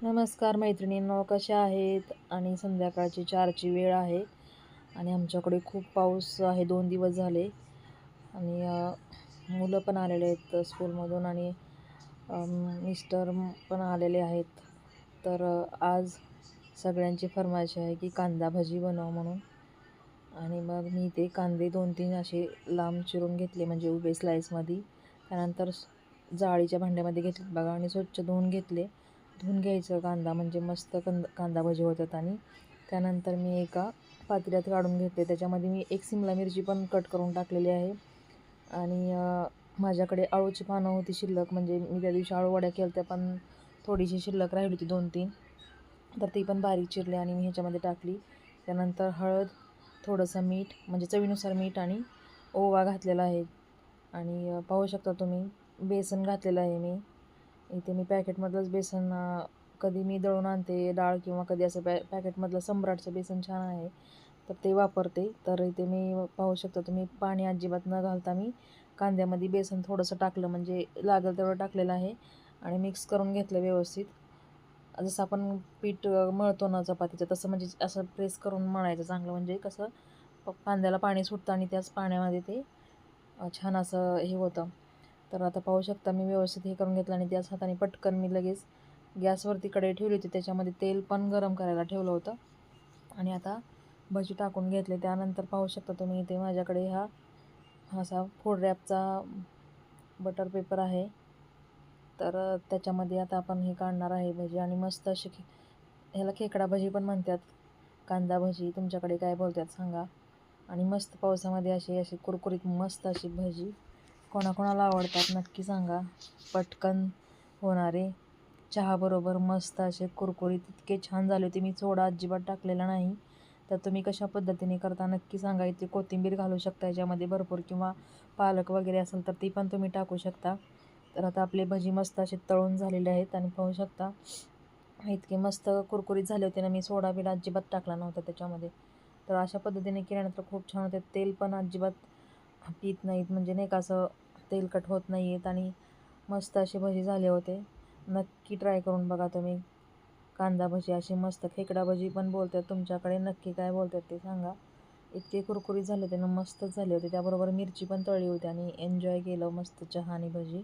नमस्कार मैत्रिणींनो कशा आहेत? आणि संध्याकाळची चारची वेळ आहे. आणि आमच्याकडे खूप पाऊस आहे दोन दिवस झाले. आणि मुलं पण आलेले आहेत स्कूलमधून आणि मिस्टर पण आलेले आहेत. तर आज सगळ्यांची फरमाईश आहे की कांदा भजी बनव म्हणून. आणि मग मी ते कांदे दोन तीन असे लांब चिरून घेतले म्हणजे उभे स्लाईसमध्ये त्यानंतर जाळीच्या भांड्यामध्ये घेतले बघा आणि स्वच्छ धुवून घेतले. धुवून घ्यायचं कांदा म्हणजे मस्त कंद कांदा भजी होतात आणि त्यानंतर मी एका पातेल्यात काढून घेतले त्याच्यामध्ये मी एक सिमला मिरची पण कट करून टाकलेली आहे. आणि माझ्याकडे आळूची पानं होती शिल्लक म्हणजे मी त्या दिवशी आळू वड्या केल्या त्या पण थोडीशी शिल्लक राहिली होती दोन तीन तर ती पण बारीक चिरली आणि मी ह्याच्यामध्ये टाकली. त्यानंतर हळद थोडंसं मीठ म्हणजे चवीनुसार मीठ आणि ओवा घातलेला आहे. आणि पाहू शकता तुम्ही बेसन घातलेलं आहे मी. इथे मी पॅकेटमधलंच बेसन कधी मी दळून आणते डाळ किंवा कधी असं पॅ पॅकेटमधलं सम्राटचं बेसन छान आहे तर ते वापरते. तर इथे मी पाहू शकता तुम्ही पाणी अजिबात न घालता मी कांद्यामध्ये बेसन थोडंसं टाकलं म्हणजे लागेल तेवढं टाकलेलं आहे आणि मिक्स करून घेतलं व्यवस्थित. जसं आपण पीठ मळतो ना चपातीचं तसं म्हणजे असं प्रेस करून मळायचं चांगलं म्हणजे कसं कांद्याला पाणी सुटतं आणि त्याच पाण्यामध्ये ते छान असं हे होतं. तर आता पाहू शकता मी व्यवस्थित हे करून घेतलं आणि त्याच हाताने पटकन मी लगेच गॅसवरती कढई ठेवली होती. त्याच्यामध्ये तेल पण गरम करायला ठेवलं होतं. आणि आता भजी टाकून घेतले. त्यानंतर पाहू शकता तुम्ही इथे माझ्याकडे हा असा फोड रॅपचा बटर पेपर आहे. तर त्याच्यामध्ये आता आपण हे काढणार आहे भजी आणि मस्त अशी खे ह्याला खेकडा भजी पण म्हणतात. कांदा भजी तुमच्याकडे काय बोलतात सांगा. आणि मस्त पावसामध्ये अशी अशी कुरकुरीत मस्त अशी भजी. कोणाकोणाला आवडतात नक्की सांगा. पटकन होणारे. चहाबरोबर मस्त असे कुरकुरीत इतके छान झाले होते. मी सोडा अजिबात टाकलेला नाही. तर तुम्ही कशा पद्धतीने करता नक्की सांगा. इथे कोथिंबीर घालू शकता याच्यामध्ये भरपूर. किंवा पालक वगैरे असेल तर ती पण तुम्ही टाकू शकता. तर आता आपले भजी मस्त असे तळून झालेले आहेत आणि पाहू शकता. इतके मस्त कुरकुरीत झाले होते ना मी सोडा बिडा अजिबात टाकला नव्हता त्याच्यामध्ये. तर अशा पद्धतीने केल्यानंतर खूप छान होते. तेल पण अजिबात पित नाहीत म्हणजे नाही का असं तेलकट होत नाही आहेत आणि मस्त असे भजी झाले होते. नक्की ट्राय करून बघा तुम्ही. कांदा भजी अशी मस्त खेकडा भजी पण बोलतात तुमच्याकडे. नक्की काय बोलतात ते सांगा. इतके कुरकुरीत झाले होते ना मस्तच झाले होते. त्याबरोबर मिरची पण तळली होती आणि एन्जॉय केलं मस्त चहा आणि भजी.